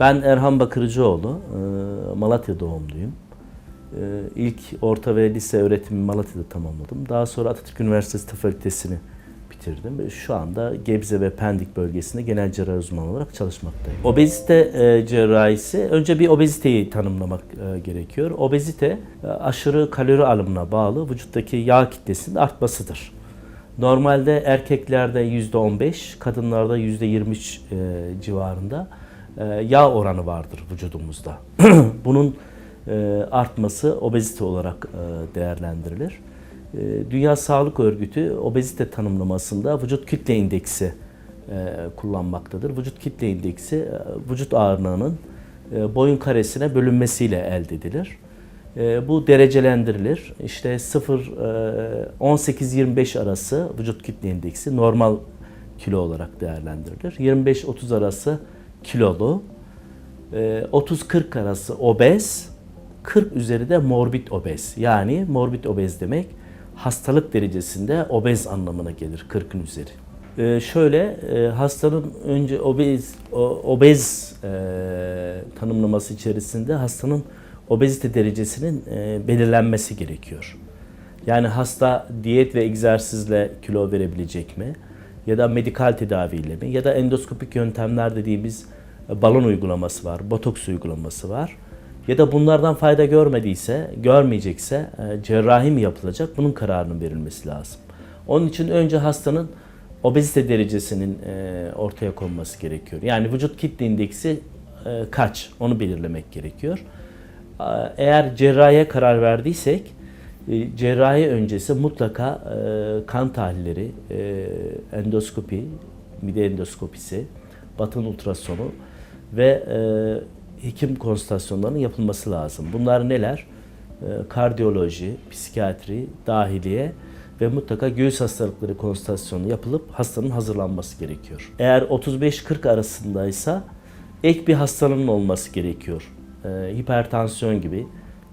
Ben Erhan Bakırcıoğlu, e, Malatya doğumluyum. E, İlk orta ve lise öğretimimi Malatya'da tamamladım. Daha sonra Atatürk Üniversitesi Tıp Fakültesini bitirdim. ve Şu anda Gebze ve Pendik bölgesinde genel cerrahi uzmanı olarak çalışmaktayım. Obezite e, cerrahisi, önce bir obeziteyi tanımlamak gerekiyor. Obezite, aşırı kalori alımına bağlı vücuttaki yağ kitlesinin artmasıdır. Normalde erkeklerde %15, kadınlarda %23 e, civarında yağ oranı vardır vücudumuzda. Bunun e, artması obezite olarak e, değerlendirilir. E, Dünya Sağlık Örgütü obezite tanımlamasında vücut kütle indeksi e, kullanmaktadır. Vücut kitle indeksi e, vücut ağırlığının e, boyun karesine bölünmesiyle elde edilir. E, Bu derecelendirilir. İşte 0 e, 18-25 arası vücut kitle indeksi normal kilo olarak değerlendirilir. 25-30 arası kilolu, e, 30-40 arası obez, 40 üzeri de morbid obez. Yani morbid obez demek hastalık derecesinde obez anlamına gelir 40'ın üzeri. E, şöyle e, hastanın önce obez o- obez e, tanımlaması içerisinde hastanın obezite derecesinin e, belirlenmesi gerekiyor. Yani hasta diyet ve egzersizle kilo verebilecek mi? Ya da medikal tedaviyle mi? Ya da endoskopik yöntemler dediğimiz e, balon uygulaması var, botoks uygulaması var. Ya da bunlardan fayda görmediyse, görmeyecekse e, cerrahi mi yapılacak? Bunun kararının verilmesi lazım. Onun için önce hastanın obezite derecesinin e, ortaya konması gerekiyor. Yani vücut kitle indeksi kaç? Onu belirlemek gerekiyor. Eğer cerrahiye karar verdiysek cerrahi öncesi mutlaka e, kan tahlilleri, e, endoskopi, mide endoskopisi, batın ultrasonu ve e, hekim konsültasyonlarının yapılması lazım. Bunlar neler? E, Kardiyoloji, psikiyatri, dahiliye ve mutlaka göğüs hastalıkları konsültasyonu yapılıp hastanın hazırlanması gerekiyor. Eğer 35-40 arasındaysa ek bir hastalığın olması gerekiyor. E, hipertansiyon gibi,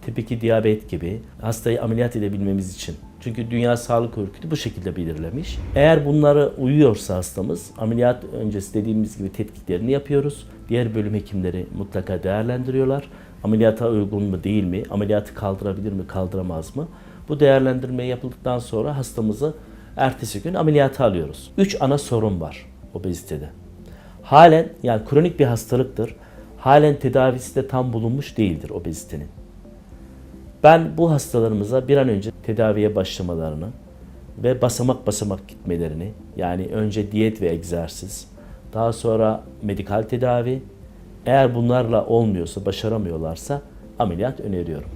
tip 2 diyabet gibi hastayı ameliyat edebilmemiz için. Çünkü Dünya Sağlık Örgütü bu şekilde belirlemiş. Eğer bunlara uyuyorsa hastamız ameliyat öncesi dediğimiz gibi tetkiklerini yapıyoruz. Diğer bölüm hekimleri mutlaka değerlendiriyorlar. Ameliyata uygun mu değil mi? Ameliyatı kaldırabilir mi, kaldıramaz mı? Bu değerlendirme yapıldıktan sonra hastamızı ertesi gün ameliyata alıyoruz. Üç ana sorun var obezitede. Halen yani kronik bir hastalıktır. Halen tedavisi de tam bulunmuş değildir obezitenin. Ben bu hastalarımıza bir an önce tedaviye başlamalarını ve basamak basamak gitmelerini yani önce diyet ve egzersiz, daha sonra medikal tedavi, eğer bunlarla olmuyorsa, başaramıyorlarsa ameliyat öneriyorum.